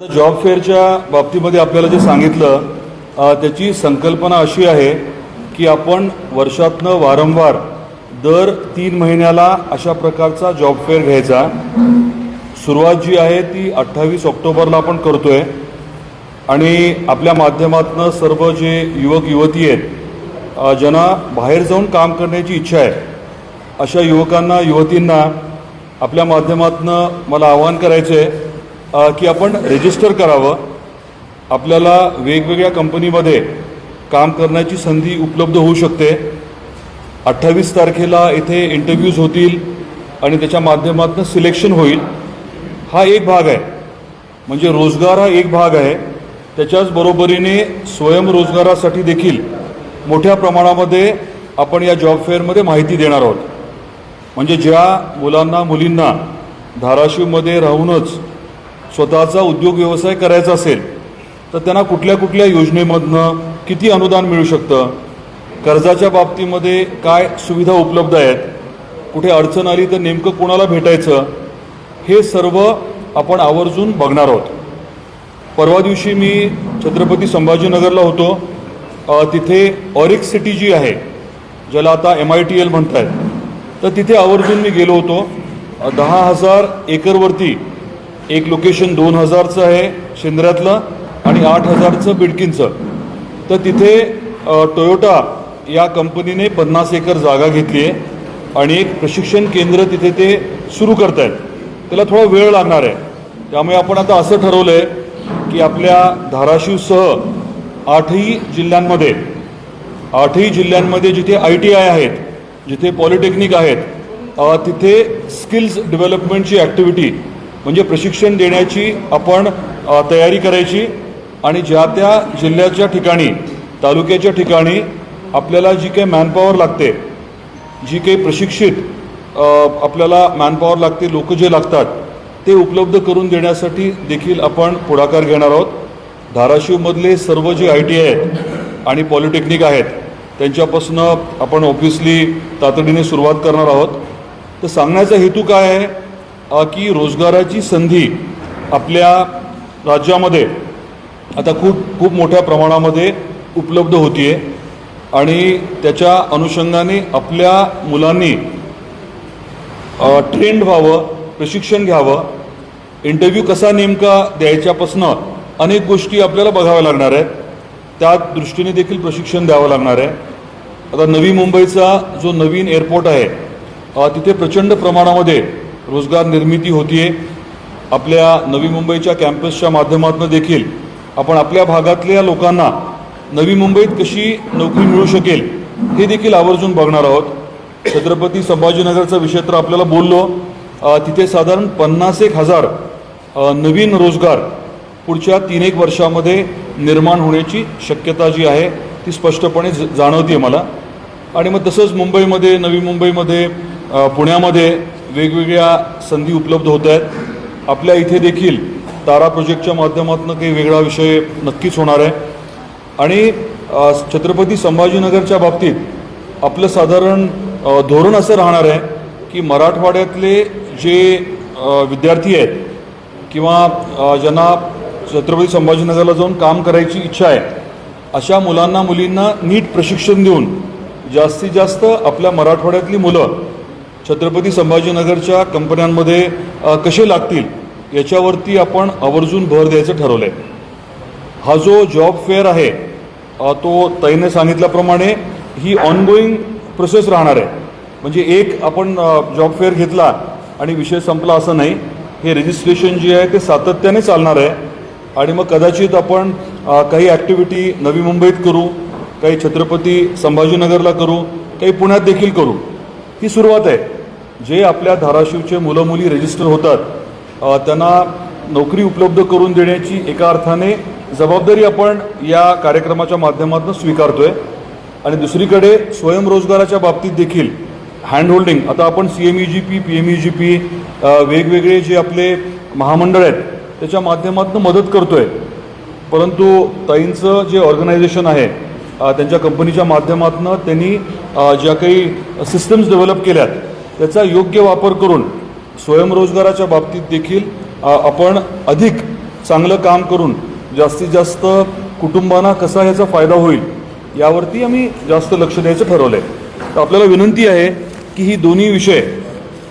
आता जॉब फेअरच्या बाबतीमध्ये आपल्याला जे सांगितलं त्याची संकल्पना अशी आहे की आपण वर्षातनं वारंवार दर तीन महिन्याला अशा प्रकारचा जॉब फेअर घ्यायचा. सुरुवात जी आहे ती अठ्ठावीस ऑक्टोबरला आपण करतोय. आणि आपल्या माध्यमातनं सर्व जे युवक युवती आहेत ज्यांना बाहेर जाऊन काम करण्याची इच्छा आहे अशा युवकांना युवतींना आपल्या माध्यमातनं मला आवाहन करायचं आहे की आपण रजिस्टर करावं. आपल्याला वेगवेगळ्या कंपनीमध्ये काम करण्याची संधी उपलब्ध होऊ शकते. अठ्ठावीस तारखेला इथे इंटरव्ह्यूज होतील आणि त्याच्या माध्यमातून सिलेक्शन होईल. हा एक भाग आहे. म्हणजे रोजगार हा एक भाग आहे. त्याच्याच बरोबरीने स्वयंरोजगारासाठी देखील मोठ्या प्रमाणामध्ये आपण या जॉब फेअरमध्ये माहिती देणार आहोत. म्हणजे ज्या मुलांना मुलींना धाराशिवमध्ये राहूनच स्वतःचा उद्योग व्यवसाय करायचा असेल तर त्यांना कुठल्या कुठल्या योजनेमधनं किती अनुदान मिळू शकतं? कर्जाच्या बाबतीमध्ये काय सुविधा उपलब्ध आहेत? कुठे अडचण आली तर नेमकं कोणाला भेटायचं? हे सर्व आपण आवर्जून बघणार आहोत. परवा दिवशी मी छत्रपती संभाजीनगरला होतो. तिथे ऑरिक सिटी जी आहे ज्याला आता एम आय टी एल म्हणत आहेत तर तिथे आवर्जून मी गेलो होतो. दहा हजार एकरवरती एक लोकेशन दोन हजारचं आहे शेंद्र्यातलं आणि आठ हजारचं बिडकींचं. तर तिथे टोयोटा या कंपनीने पन्नास एकर जागा घेतली आहे आणि एक प्रशिक्षण केंद्र तिथे ते सुरू करत आहेत त्याला थोडा वेळ लागणार आहे. त्यामुळे आपण आता असं ठरवलं आहे की आपल्या धाराशिवसह आठही जिल्ह्यांमध्ये आठही जिल्ह्यांमध्ये जिथे आय टी आय आहेत जिथे पॉलिटेक्निक आहेत तिथे स्किल्स डेव्हलपमेंटची ॲक्टिव्हिटी म्हणजे प्रशिक्षण देण्याची आपण तयारी करायची आणि ज्या त्या जिल्ह्याच्या ठिकाणी तालुक्याच्या ठिकाणी आपल्याला जी काही मॅनपॉवर लागते जी काही प्रशिक्षित आपल्याला मॅनपॉवर लागते लोक जे लागतात ते उपलब्ध करून देण्यासाठी देखील आपण पुढाकार घेणार आहोत. धाराशिवमधले सर्व जे आय टी आय आहेत आणि पॉलिटेक्निक आहेत त्यांच्यापासून आपण ऑब्व्हियसली तातडीने सुरुवात करणार आहोत. तर सांगण्याचा हेतू काय आहे? की रोजगाराची संधी आपल्या राज्यामध्ये आता खूप खूप मोठ्या प्रमाणामध्ये उपलब्ध होती आहे आणि त्याच्या अनुषंगाने आपल्या मुलांनी ट्रेंड व्हावं प्रशिक्षण घ्यावं. इंटरव्ह्यू कसा नेमका द्यायच्यापासनं अनेक गोष्टी आपल्याला बघाव्या लागणार आहेत. त्या दृष्टीने देखील प्रशिक्षण द्यावं लागणार आहे. आता नवी मुंबईचा जो नवीन एअरपोर्ट आहे तिथे प्रचंड प्रमाणामध्ये रोजगार निर्मिती होतीये. आपल्या नवी मुंबईच्या कॅम्पसच्या माध्यमातून देखील आपण आपल्या भागातल्या लोकांना नवी मुंबईत कशी नोकरी मिळू शकेल हे देखील आवर्जून बघणार आहोत. छत्रपती संभाजीनगरचा विषय तर आपल्याला बोललो. तिथे साधारण पन्नास एक हजार नवीन रोजगार पुढच्या तीन एक वर्षामध्ये निर्माण होण्याची शक्यता जी आहे ती स्पष्टपणे ज- जाणवते मला. आणि मग तसंच मुंबईमध्ये नवी मुंबईमध्ये पुण्यामध्ये वेगवेगळ्या संधी उपलब्ध होत आहेत. आपल्या इथे देखील तारा प्रोजेक्टच्या माध्यमातून काही वेगळा विषय नक्कीच होणार आहे. आणि छत्रपती संभाजीनगरच्या बाबतीत आपलं साधारण धोरण असं राहणार आहे की मराठवाड्यातले जे विद्यार्थी आहेत किंवा ज्यांना छत्रपती संभाजीनगरला जाऊन काम करायची इच्छा आहे अशा मुलांना मुलींना नीट प्रशिक्षण देऊन जास्तीत जास्त आपल्या मराठवाड्यातली मुलं छत्रपती संभाजीनगरच्या कंपन्यांमध्ये कसे लागतील याच्यावरती आपण आवर्जून भर द्यायचं ठरवलं आहे हा जो जॉब फेअर आहे तो ताईने सांगितल्याप्रमाणे ही ऑनगोईंग प्रोसेस राहणार आहे. म्हणजे एक आपण जॉब फेअर घेतला आणि विषय संपला असं नाही. हे रजिस्ट्रेशन जे आहे ते सातत्याने चालणार आहे. आणि मग कदाचित आपण काही ॲक्टिव्हिटी नवी मुंबईत करू काही छत्रपती संभाजीनगरला करू काही पुण्यात देखील करू. ही सुरुवात आहे. जे आपल्या धाराशिवचे मुलं मुली रजिस्टर होतात त्यांना नोकरी उपलब्ध करून देण्याची एका अर्थाने जबाबदारी आपण या कार्यक्रमाच्या माध्यमातून स्वीकारतोय. आणि दुसरीकडे स्वयंरोजगाराच्या बाबतीत देखील हँडहोल्डिंग आता आपण C M E G P P M E G P वेगवेगळे जे आपले महामंडळ आहेत त्याच्या माध्यमातून मदत करतोय. परंतु ताईंचं जे ऑर्गनायझेशन आहे त्यांच्या कंपनीच्या माध्यमातून त्यांनी ज्या काही सिस्टम्स डेव्हलप केल्यात त्याचा योग्य वापर करून स्वयंरोजगाराच्या बाबतीत देखील आपण अधिक चांगलं काम करून जास्तीत जास्त कुटुंबांना कसा याचा फायदा होईल यावरती आम्ही जास्त लक्ष द्यायचं ठरवलं आहे तर आपल्याला विनंती आहे की ही दोन्ही विषय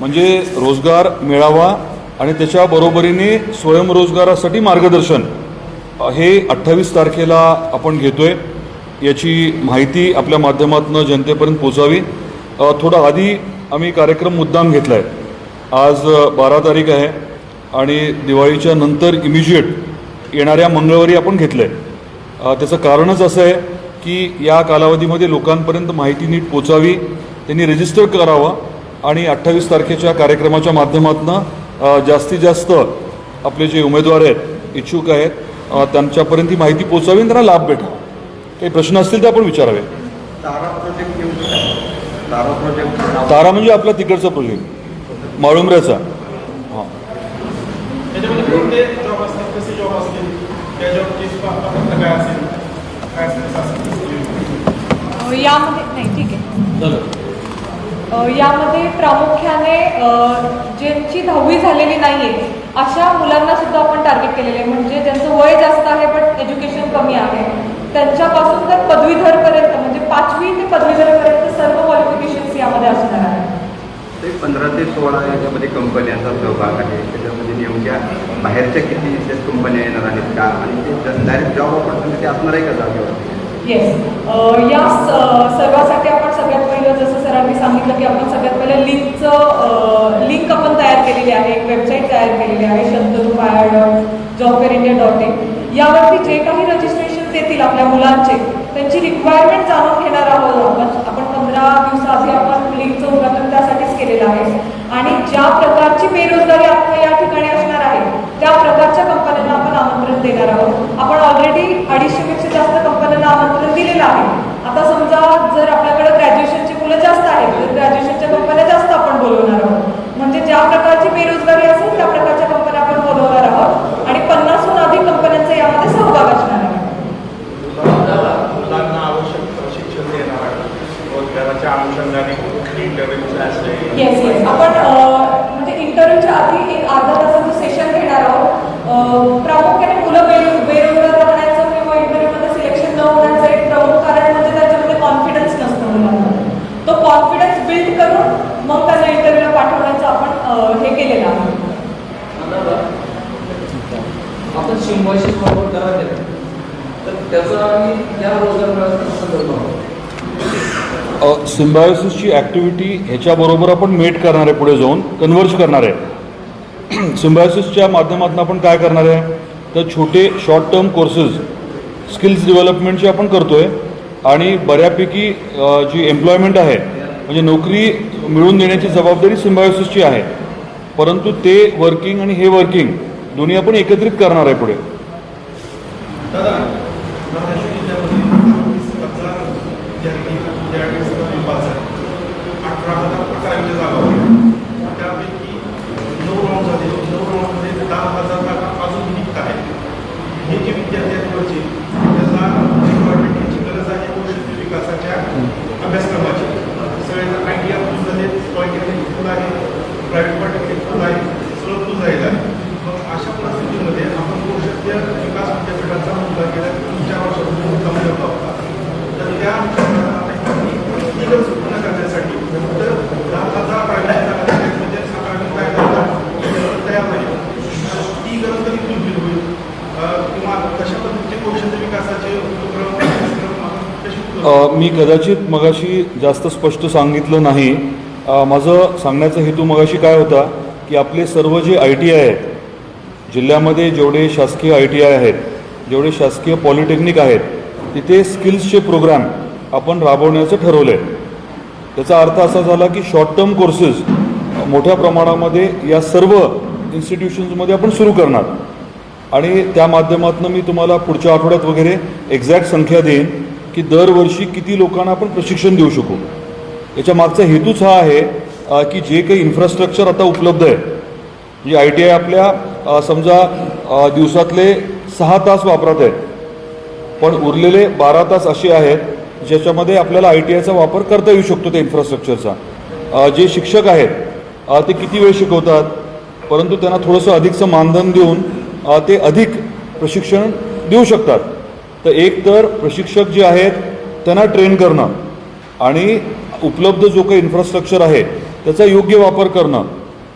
म्हणजे रोजगार मिळावा आणि त्याच्या बरोबरीने स्वयंरोजगारासाठी मार्गदर्शन हे अठ्ठावीस तारखेला आपण घेतोय. याची माहिती आपल्या माध्यमातून जनतेपर्यंत पोचावी थोडा आधी आम्ही कार्यक्रम मुद्दाम घेतला आहे आज बारा तारीख आहे आणि दिवाळीच्या नंतर इमिजिएट येणाऱ्या मंगळवारी आपण घेतलं आहे त्याचं कारणच असं आहे की या कालावधीमध्ये लोकांपर्यंत माहिती नीट पोचावी त्यांनी रजिस्टर करावं आणि अठ्ठावीस तारखेच्या कार्यक्रमाच्या माध्यमातून जास्तीत जास्त आपले जे उमेदवार आहेत इच्छुक आहेत त्यांच्यापर्यंत ही माहिती पोचावी आणि त्यांना लाभ भेटावा. काही प्रश्न असतील तर आपण विचारावे. तारा प्रोजेक्ट नेमकं काय? तारा प्रोजेक्ट तारा म्हणजे आपला तिकडचा प्रोजेक्ट माळुंबऱ्याचा हां. यामध्ये नाही ठीक आहे. यामध्ये प्रामुख्याने ज्यांची दहावी झालेली नाही आहे अशा मुलांना सुद्धा आपण टार्गेट केलेले आहे. म्हणजे ज्यांचं वय जास्त आहे बट एज्युकेशन कमी आहे. त्यांच्यापासून तर पदवीधरपर्यंत म्हणजे पाचवी ते पदवीधरपर्यंत सर्व क्वालिफिकेशन्स यामध्ये असणार आहे ते पंधरा ते सोळा याच्यामध्ये कंपन्यांचा सहभाग आहे. त्याच्यामध्ये नेमक्या बाहेरच्या किती त्या कंपन्या येणार आहेत का? आणि ते डायरेक्ट जॉब ऑपॉर्च्युनिटी असणार आहे का जागेवर येस या सर्वासाठी आपण सगळ्यात पहिलं जसं सरांनी सांगितलं की आपण सगळ्यात पहिलं लिंकचं लिंक आपण तयार केलेली आहे एक वेबसाईट तयार केलेली आहे बाया dot jobware India dot in यावरती जे काही रजिस्ट्रेशन येतील आपल्या मुलांचे. त्यांची रिक्वायरमेंट जाणून घेणार आहोत आपण. आपण पंधरा दिवसाआधी आपण लिंकचं उद्घाटन त्यासाठीच केलेलं आहे. आणि ज्या प्रकारची बेरोजगारी आता या ठिकाणी असणार आहे त्या प्रकारच्या कंपन्यांना आपण आमंत्रण देणार आहोत. आपण ऑलरेडी अडीचशेपेक्षा जास्त कंपन्यांना आमंत्रण दिलेलं आहे. आता समजा जर आपल्याकडे ग्रॅज्युएशनची मुलं जास्त आहेत तर ग्रॅज्युएशनच्या कंपन्या जास्त आपण बोलवणार आहोत. म्हणजे ज्या प्रकारची बेरोजगारी असेल त्या प्रकारच्या कंपन्या आपण बोलवणार आहोत आणि पन्नासहून अधिक कंपन्यांचा यामध्ये सहभाग असणार आहे मुलांना आवश्यक प्रशिक्षण देणार आहे अनुषंगाने कुठली इंटरव्ह्यू येस येस आपण म्हणजे इंटरव्ह्यूच्या आधी एक अर्धा तासाचं सेशन घेणार आहोत. अं, प्रामुख्याने मुलं बेरो बेरोजगार राहण्याचं किंवा इंटरव्ह्यूमध्ये सिलेक्शन न होण्याचं एक प्रमुख कारण म्हणजे त्याच्यामध्ये कॉन्फिडन्स नसतं मुलांना. तो कॉन्फिडन्स बिल्ड करून मग त्यांना इंटरव्ह्यूला पाठवण्याचं आपण हे केलेलं आहे. आपण सिम्बॉयसिस फॉरवर्ड करा देत तर त्याचा आम्ही या रोजगार आहोत सिम्बायोसिसची ॲक्टिव्हिटी ह्याच्याबरोबर आपण मेट करणार आहे पुढे जाऊन कन्वर्ज करणार. आहे सिम्बायोसिसच्या माध्यमातून आपण काय करणार? आहे तर छोटे शॉर्ट टर्म कोर्सेस स्किल्स डेव्हलपमेंटचे आपण करतो आहे आणि बऱ्यापैकी जी एम्प्लॉयमेंट आहे म्हणजे नोकरी मिळवून देण्याची जबाबदारी सिम्बायोसिसची आहे. परंतु ते वर्किंग आणि हे वर्किंग दोन्ही आपण एकत्रित करणार आहे पुढे. दादा महाराष्ट्र जिल्ह्यामध्ये वीस हजार विद्यार्थी विद्यार्थी पास आहेत अठरा हजार जागा होत्या त्यापैकी नऊ राऊंड झाले नऊ राऊंडमध्ये दहा हजार जागा अजून निघत आहेत हे जे विद्यार्थी आहेत वरचे त्याला रिक्वायरमेंट याची गरज आहे कौशल्य विकासाच्या अभ्यासक्रमाची सगळे आय टी आर झाले पॉलिटेक्निक स्कूल आहे प्रायव्हेट पॉलिटेक्निक स्कूल आहे सगळं तुझं आहे मग अशा परिस्थितीमध्ये आपण कौशल्य विकास विद्यापीठाचा मुद्दा केला तुमच्या वर्षापूर्वी मुद्दा मिळवला होता तर त्या अनुषंगाने ही गरज पूर्ण करण्यासाठी तर दहा हजार प्रायव्हेट म्हणजे अकरावी कायदा तयार नाही ती गरज कधी फुलफिल होईल अं, किंवा कशा पद्धतीचे कौशल्य विकासाचे उपक्रम अभ्यासक्रम आपण कसे करू? अ, मी कदाचित मगाशी जास्त स्पष्ट सांगितलं नाही. माझं सांगण्याचा हेतू मगाशी काय होता की आपले सर्व जे आय टी आय आहेत जिल्ह्यामध्ये जेवढे शासकीय आय टी आय आहेत जेवढे शासकीय पॉलिटेक्निक आहेत तिथे स्किल्सचे प्रोग्राम आपण राबवण्याचं ठरवलं आहे त्याचा अर्थ असा झाला की शॉर्ट टर्म कोर्सेस मोठ्या प्रमाणामध्ये या सर्व इन्स्टिट्यूशन्समध्ये आपण सुरू करणार. आणि त्या माध्यमातून मी तुम्हाला पुढच्या आठवड्यात वगैरे एक्झॅक्ट संख्या देईन. की दरवर्षी किती लोकांना आपण प्रशिक्षण देऊ शकू? याच्या मागचा हेतूच हा आहे की जे काही इन्फ्रास्ट्रक्चर आता उपलब्ध आहे म्हणजे आय टी आय आपल्या समजा दिवसातले सहा तास वापरात आहेत पण उरलेले बारा तास असे आहेत ज्याच्यामध्ये आपल्याला आय टी आयचा वापर करता येऊ शकतो त्या इन्फ्रास्ट्रक्चरचा जे शिक्षक आहेत ते किती वेळ शिकवतात? परंतु त्यांना थोडंसं अधिकचं मानधन देऊन ते अधिक प्रशिक्षण देऊ शकतात. तर एक तर प्रशिक्षक जे आहेत त्यांना ट्रेन करणं आणि उपलब्ध जो काही इन्फ्रास्ट्रक्चर आहे त्याचा योग्य वापर करणं.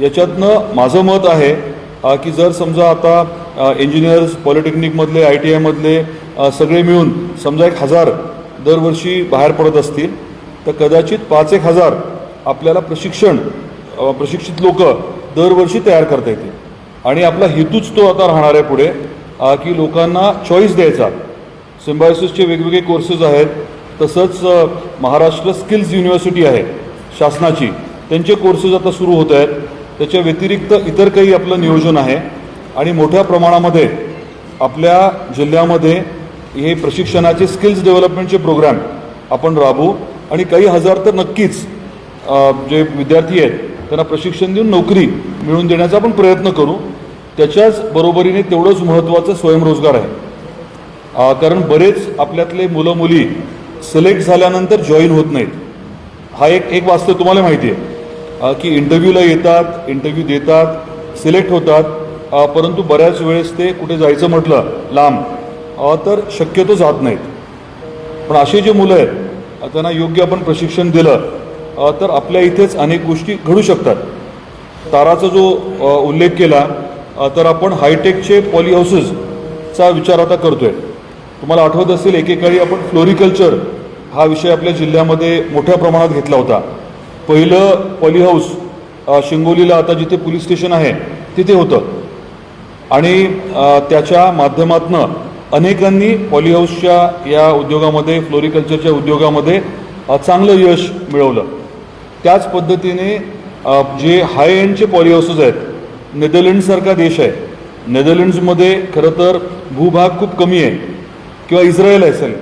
याच्यातनं माझं मत आहे की जर समजा आता इंजिनियर्स पॉलिटेक्निकमधले आय टी आयमधले सगळे मिळून समजा एक हजार दरवर्षी बाहेर पडत असतील तर कदाचित पाच एक हजार आपल्याला प्रशिक्षण प्रशिक्षित लोक दरवर्षी तयार करता येतील. आणि आपला हेतूच तो आता राहणार आहे पुढे की लोकांना चॉईस द्यायचा. सिम्बायोसिसचे वेगवेगळे कोर्सेस आहेत. तसंच महाराष्ट्र स्किल्स युनिव्हर्सिटी आहे शासनाची. त्यांचे कोर्सेस आता सुरू होत आहेत. त्याच्या व्यतिरिक्त इतर काही आपलं नियोजन आहे. आणि मोठ्या प्रमाणामध्ये आपल्या जिल्ह्यामध्ये हे प्रशिक्षणाचे स्किल्स डेव्हलपमेंटचे प्रोग्राम आपण राबवू. आणि काही हजार तर नक्कीच जे विद्यार्थी आहेत त्यांना प्रशिक्षण देऊन नोकरी मिळवून देण्याचा आपण प्रयत्न करू. त्याच्याच बरोबरीने तेवढंच महत्त्वाचं स्वयंरोजगार आहे. कारण बरेच आपल्यातले मुलं मुली सिलेक्ट झाल्यानंतर जॉईन होत नाहीत. हा एक एक वास्तव तुम्हाला माहिती आहे. की इंटरव्ह्यूला येतात इंटरव्ह्यू देतात सिलेक्ट होतात परंतु बऱ्याच वेळेस ते कुठे जायचं म्हटलं लांब तर शक्यतो जात नाहीत. पण अशी जे मुलं आहेत त्यांना योग्य आपण प्रशिक्षण दिलं तर आपल्या इथेच अनेक गोष्टी घडू शकतात. ताराचा जो उल्लेख केला तर आपण हायटेकचे पॉली हाऊसेसचा विचार आता करतोय. तुम्हाला आठवत असेल एकेकाळी आपण फ्लोरिकल्चर हा विषय आपल्या जिल्ह्यामध्ये मोठ्या प्रमाणात घेतला होता. पहिलं पॉली हाऊस शिंगोलीला आता जिथे पोलीस स्टेशन आहे तिथे होतं. आणि त्याच्या माध्यमातनं अनेकांनी पॉली हाऊसच्या या उद्योगामध्ये फ्लोरिकल्चरच्या उद्योगामध्ये चांगलं यश मिळवलं. त्याच पद्धतीने जे हाय एंडचे पॉली हाऊसेस आहेत नेदरलँडसारखा देश आहे. नेदरलँड्समध्ये खरं तर भूभाग खूप कमी आहे. किंवा इस्रायल असेल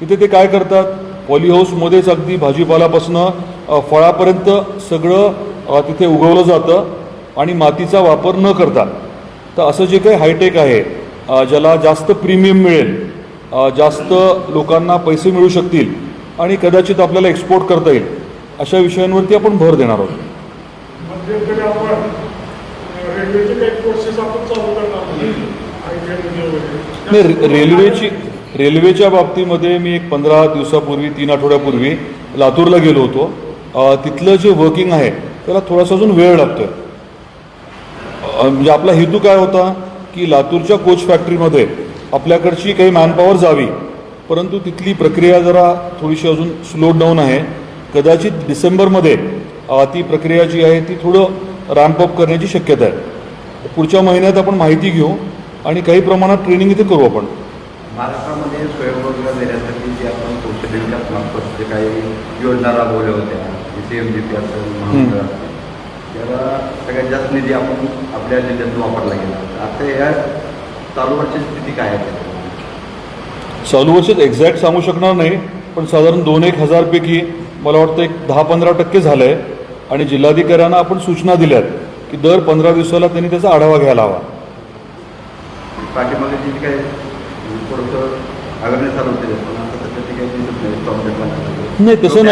तिथे ते काय करतात? पॉली हाऊसमध्येच अगदी भाजीपाल्यापासनं अ, फळापर्यंत सगळं तिथे उगवलं जातं आणि मातीचा वापर न करता. तर असं जे काही हायटेक आहे ज्याला जास्त प्रीमियम मिळेल जास्त लोकांना पैसे मिळू शकतील आणि कदाचित आपल्याला एक्सपोर्ट करता येईल अशा विषयांवरती आपण भर देणार आहोत. वगैरे नाही रेल्वेची रेल्वेच्या बाबतीमध्ये मी एक पंधरा दिवसापूर्वी तीन आठवड्यापूर्वी लातूरला गेलो होतो. तिथलं जे वर्किंग आहे त्याला थोडासा अजून वेळ लागतोय. आहे म्हणजे आपला हेतू काय होता की लातूरच्या कोच फॅक्टरीमध्ये आपल्याकडची काही मॅनपॉवर जावी परंतु तिथली प्रक्रिया जरा थोडीशी अजून स्लो डाऊन आहे. कदाचित डिसेंबरमध्ये ती प्रक्रिया जी आहे ती थोडं रॅम्पअप करण्याची शक्यता आहे. पुढच्या महिन्यात आपण माहिती घेऊ आणि काही प्रमाणात ट्रेनिंग इथे करू आपण. महाराष्ट्रामध्ये स्वयंरोजगार देण्यासाठी जे आपण कौशल्य विकास मार्फत जे काही योजना राबवल्या होत्या सी एम जी पी असेल महामंडळ असेल, त्याला सगळ्यात जास्त निधी आपण आपल्या जिल्ह्यातून वापरला गेला. आता या चालू वर्षाची स्थिती काय आहे? चालू वर्षात एक्झॅक्ट सांगू शकणार नाही पण साधारण दोन एक हजारपैकी मला वाटतं एक दहा पंधरा टक्के झालं आहे आणि जिल्हाधिकाऱ्यांना आपण सूचना दिल्यात की दर पंधरा दिवसाला त्यांनी त्याचा आढावा घ्यायला हवा. पाठीमागे जी काही थोडंसं अवेअरनेस चालू होते. पण आता सध्या ते काही दिसत नाही. प्रॉब्लेम नाही, तसं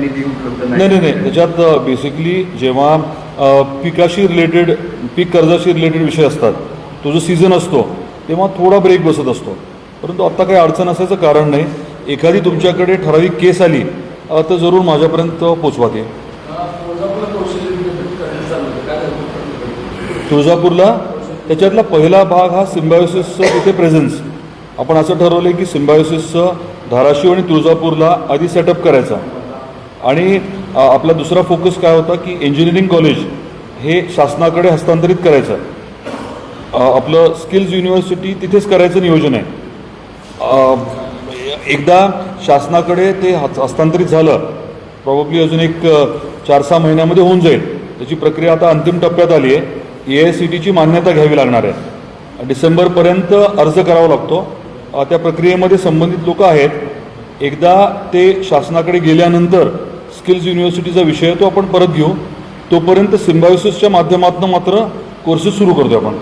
निधी उपलब्ध नाही. नाही नाही त्याच्यात बेसिकली जेव्हा पिकाशी रिलेटेड पीक कर्जाशी रिलेटेड विषय असतात तो जो सीझन असतो तेव्हा थोडा ब्रेक बसत असतो. परंतु आत्ता काही अडचण असायचं कारण नाही. एखादी तुमच्याकडे ठराविक केस आली तर जरूर माझ्यापर्यंत पोचवा ते तुळजापूरला? त्याच्यातला पहिला भाग हा सिम्बायोसिसचं तिथे प्रेझेन्स आपण असं ठरवलं की सिम्बायोसिसचं धाराशिव आणि तुळजापूरला आधी सेटअप करायचा. आणि आपला दुसरा फोकस काय होता की इंजिनिअरिंग कॉलेज हे शासनाकडे हस्तांतरित करायचं. आपलं स्किल्स युनिव्हर्सिटी तिथेच करायचं नियोजन आहे. एकदा शासनाकडे ते हस्तांतरित झालं प्रॉब्ली अजून एक चार सहा महिन्यामध्ये होऊन जाईल. त्याची प्रक्रिया आता अंतिम टप्प्यात आली आहे. ए आय सी टीची मान्यता घ्यावी लागणार आहे. डिसेंबरपर्यंत अर्ज करावा लागतो. त्या प्रक्रियेमध्ये संबंधित लोक आहेत. एकदा ते शासनाकडे गेल्यानंतर स्किल्स युनिव्हर्सिटीचा विषय तो आपण परत घेऊ. तोपर्यंत सिम्बायोसिसच्या माध्यमातून मात्र कोर्सेस सुरू करतो आपण.